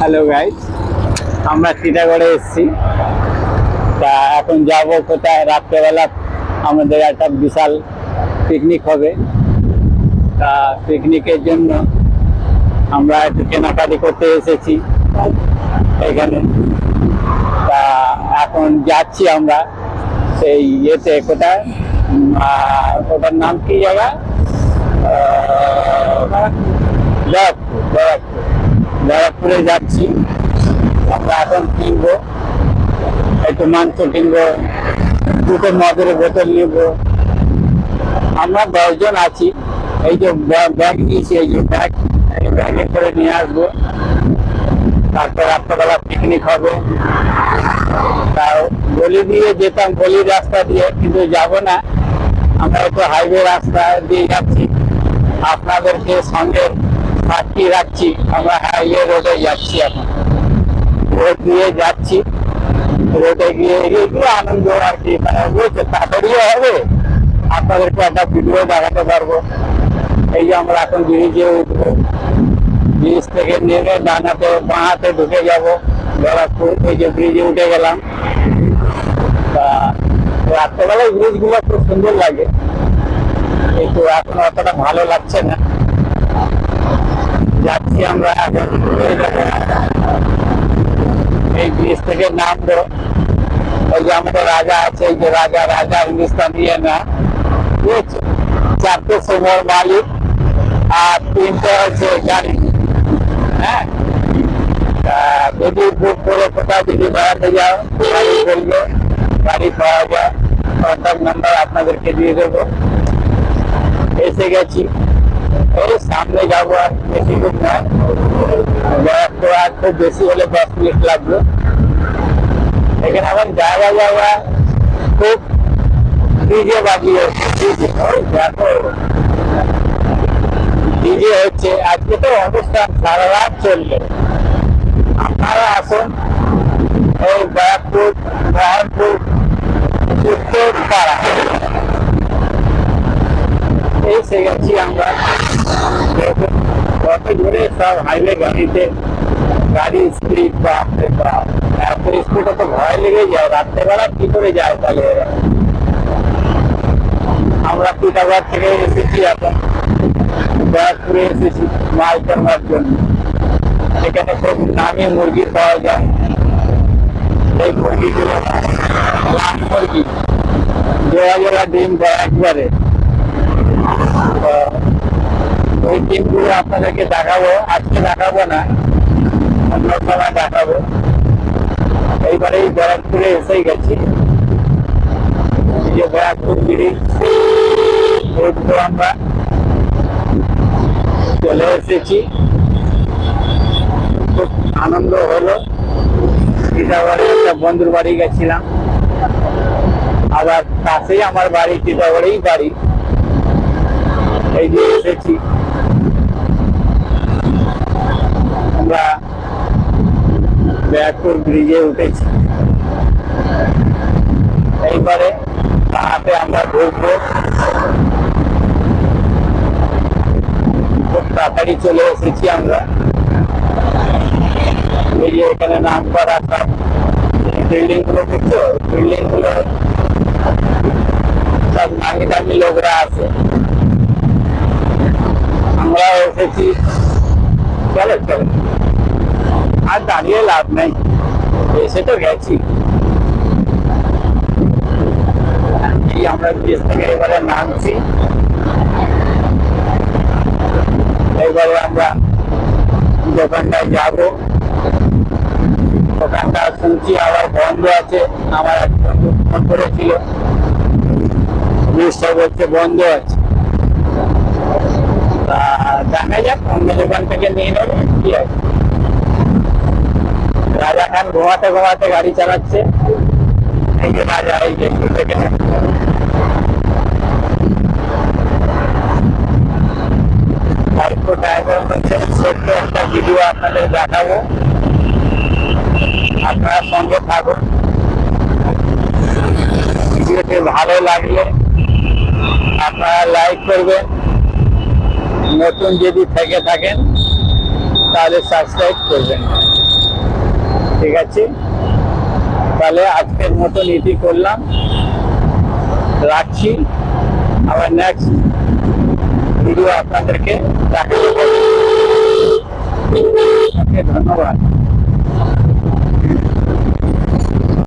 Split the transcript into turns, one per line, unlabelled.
Hello guys আমরা টিটাগড়ে এসেছি। তা এখন যাব কোথায়? রাত্রেবেলা আমাদের একটা বিশাল পিকনিক হবে। তা পিকনিকের জন্য আমরা একটু কেনাকাটি করতে এসেছি এখানে। তা এখন যাচ্ছি আমরা সেই ইয়েতে কোথায়? ওটার নাম কি জায়গা? ব্যারাকপুর ব্যারাকপুর ব্যারাকপুরে যাচ্ছি। আমরা এখন কিনবো, একটু মাংস কিনবো, দুটো মদের বোতল নিব। আমরা দশজন আছি। এই যে ব্যাগ নিয়েছি, এই যে ব্যাগ, এই ব্যাগে করে নিয়ে আসব। তারপর রাত্রেবেলা পিকনিক হবে। তাও গলি দিয়ে যেতাম গলির রাস্তা দিয়ে, কিন্তু যাব না। আমরা একটু হাইওয়ে রাস্তা দিয়ে যাচ্ছি। আপনাদেরকে সঙ্গে সাক্ষী রাখছি, আমরা হাইওয়ে রোডে যাচ্ছি এখন। রোড দিয়ে যাচ্ছি রোডে গিয়ে এগুলো আনন্দ আর কি মানে বুঝছে তাড়াতাড়িও হবে। আপনাদেরকে একটা ভিডিও দেখাতে পারব। এই যে আমরা এখন ব্রিজে উঠবো। ব্রিজ থেকে নেমে ডানাতে, বাঁহাতে ঢুকে যাব। ব্যারাকপুর এই যে ব্রিজে উঠে গেলাম। তা, রাত্রেবেলায় ব্রিজগুলো খুব সুন্দর লাগে। কিন্তু এখন অতটা ভালো লাগছে না। যাচ্ছি আমরা এই ব্রিজ থেকে নামবো। ওই যে আমাদের রাজা আছে, যে রাজা রাজা হিন্দুস্তান দিয়ে না। চারটে সময় মালিক আর তিনটে হচ্ছে গাড়ি। হ্যাঁ? যদি বুক করে কোথাও যদি বেড়াতে যাও, গাড়ি বলবে গাড়ি পাওয়া যায়। কন্ট্যাক্ট নাম্বার আপনাদেরকে দিয়ে দেবো। এসে গেছি। এই সামনে যাব আর বেশি দূর নয় ব্যারাকপুর আর খুব বেশি হলে দশ মিনিট লাগবে। এখানে আবার জায়গা জায়গা খুব ডিজে বাজিয়ে দেখো। ডিজে হচ্ছে, আজকে তো অনুষ্ঠান সারা রাত চলবে। আপনারা আসুন। এই ব্যারাকপুর মোহনপুর উত্তর পাড়া এসে গেছি আমরা কত দূরে সব হাইওয়ে গাড়িতে গাড়ি স্পিড বাপরে বাপ এত স্পিডে তো ভয় লেগে যায়, রাত্রেবেলা কি করে যায় তাহলে আমরা পিতাগড় থেকে এসেছি এখন ব্যারাকপুরে এসেছি মাছ ধরবার জন্য। এখানে খুব নামি মুরগি পাওয়া যায়। এই মুরগিগুলো মুরগি। জোড়া জোড়া ডিম দেয় একবারে। ওই ডিমগুলো আপনাদেরকে দেখাবো, আজকে দেখাবো না অন্য সময় দেখাবো। এইবারে এই ব্যারাকপুরে এসেই গেছি। যে ব্যারাকপুর ব্রিজ উঠবো আমরা চলে এসেছি। খুব আনন্দ হলো। টিটাগড়ে একটা বন্ধুর বাড়ি গেছিলাম। আবার পাশেই আমার বাড়ি টিটাগড়েই বাড়ি। এই যে এসেছি। ব্যারাকপুর ব্রিজে উঠেছি। এইবারে তাহাতে আমরা ঢুকবো। খুব তাড়াতাড়ি চলে এসেছি আমরা। এই এখানে নাম করা সব বিল্ডিংগুলো দেখছ? বিল্ডিংগুলো সব নামি দামি লোকরা আছে। আমরা এসেছি। চলো চলো। আর দাঁড়িয়ে লাভ নেই। এসে তো গেছি। আমরা ব্রিজ থেকে এবারে নামছি? এবারে আমরা দোকানটায় যাব। দোকানটা শুনছি আবার বন্ধ আছে। আমার এক বন্ধু ফোন করেছিল। ব্রিজটা বলছে বন্ধ আছে। দেখা যাক অন্য দোকান থেকে নিয়ে নেব। কি আছে? রাজা খান ঘুমাতে ঘুমাতে গাড়ি চালাচ্ছে। একটু ভিডিও আপনারা সঙ্গে থাকুন। ভালো লাগলে আপনারা লাইক করবেন। নতুন যদি থেকে থাকেন, তাহলে সাবস্ক্রাইব করবেন। ঠিক আছে? তাহলে আজকের মতন এটি করলাম। রাখছি। আবার নেক্সট ভিডিও আপনাদেরকে ওকে, ধন্যবাদ।